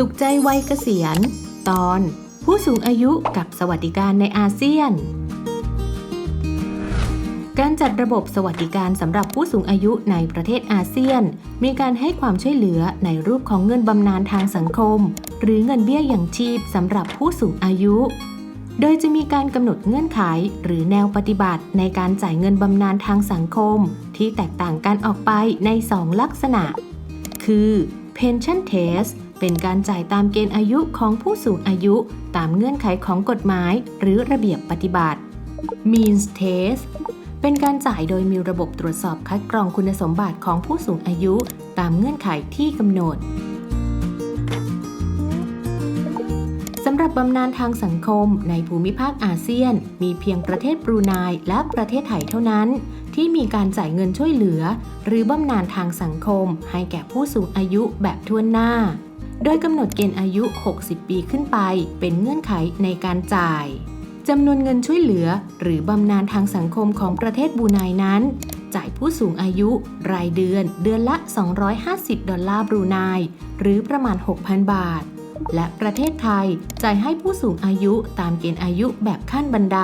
สุขใจวัยเกษียณ ตอนผู้สูงอายุกับสวัสดิการในอาเซียน การจัดระบบสวัสดิการสำหรับผู้สูงอายุในประเทศอาเซียน มีการให้ความช่วยเหลือในรูปของเงินบำนาญทางสังคม หรือเงินเบี้ยอย่างชีพสำหรับผู้สูงอายุ โดยจะมีการกำหนดเงื่อนไขหรือแนวปฏิบัติในการจ่ายเงินบำนาญทางสังคม ที่แตกต่างกันออกไปใน 2 ลักษณะ คือ pension test เป็นการจ่ายตามเกณฑ์อายุของผู้สูงอายุตามเงื่อนไขของกฎหมายหรือระเบียบปฏิบัติ means test เป็นการจ่ายโดยมีระบบตรวจสอบคัดกรองคุณสมบัติของผู้สูงอายุตามเงื่อนไขที่กำหนดสำหรับบำนาญทางสังคมในภูมิภาคอาเซียน มีเพียงประเทศบรูไนและประเทศไทยเท่านั้น ที่มีการจ่ายเงินช่วยเหลือ หรือบำนาญทางสังคมให้แก่ผู้สูงอายุแบบทั่วหน้า โดยกำหนดเกณฑ์อายุ 60 ปีขึ้นไปเป็นเงื่อนไขในการจ่ายจำนวนเงินช่วยเหลือ หรือบำนาญทางสังคมของประเทศบูไนนั้น จ่ายผู้สูงอายุ รายเดือน เดือนละ 250 ดอลลาร์บรูไนหรือประมาณ 6,000 บาท และประเทศไทยจ่ายให้ผู้สูงอายุตามเกณฑ์อายุแบบขั้นบันได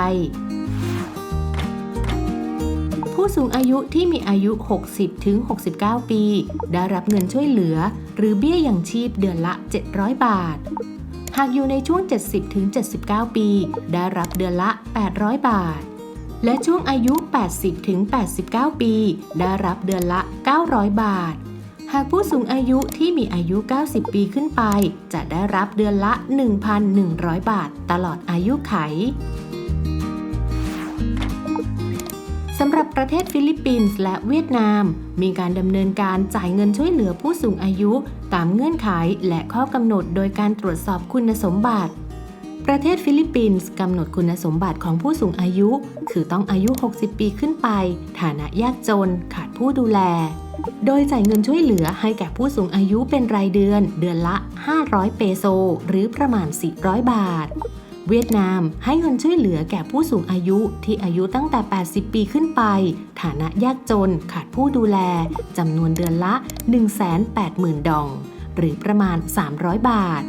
ผู้สูงอายุที่มีอายุ 60ถึง69 ปี ได้รับเงินช่วยเหลือ หรือเบี้ยอย่างชีพเดือนละ 700 บาท หากอยู่ในช่วง 70ถึง79 ปี ได้รับเดือนละ 800 บาท และช่วงอายุ 80ถึง89 ปี ได้รับเดือนละ 900 บาท หากผู้สูงอายุที่มีอายุ 90 ปีขึ้นไป จะได้รับเดือนละ 1,100 บาท ตลอดอายุไข สำหรับประเทศฟิลิปปินส์และเวียดนาม มีการดำเนินการจ่ายเงินช่วยเหลือผู้สูงอายุ ตามเงื่อนไขและข้อกำหนดโดยการตรวจสอบคุณสมบัติ ประเทศฟิลิปปินส์กำหนดคุณสมบัติของผู้สูงอายุ คือต้องอายุ 60 ปีขึ้นไป ฐานะยากจน ขาดผู้ดูแล โดยจ่ายเงินช่วยเหลือให้แก่ผู้สูงอายุเป็นรายเดือน เดือนละ 500 เปโซ หรือประมาณ 400 บาท เวียดนามให้เงินช่วยเหลือแก่ผู้สูงอายุที่อายุตั้งแต่ 80 ปีขึ้นไป ฐานะยากจนขาดผู้ดูแลจำนวนเดือนละ 180,000 ดอง หรือประมาณ 300 บาท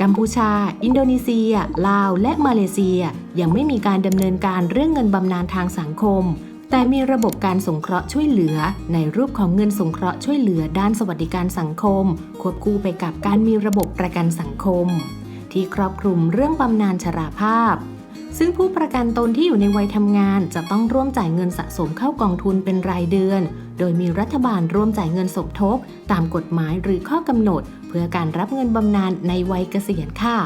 กัมพูชา อินโดนีเซีย ลาว และมาเลเซีย ยังไม่มีการดำเนินการเรื่องเงินบำนาญทางสังคม แต่มีระบบการสงเคราะห์ช่วยเหลือ ในรูปของเงินสงเคราะห์ช่วยเหลือด้านสวัสดิการสังคม ควบคู่ไปกับการมีระบบประกันสังคม ที่ครอบคลุมเรื่องบำนาญชราภาพ ซึ่งผู้ประกันตนที่อยู่ในวัยทำงาน จะต้องร่วมจ่ายเงินสะสมเข้ากองทุนเป็นรายเดือน โดยมีรัฐบาลร่วมจ่ายเงินสมทบ ตามกฎหมายหรือข้อกำหนด เพื่อการรับเงินบำนาญในวัยเกษียณค่ะ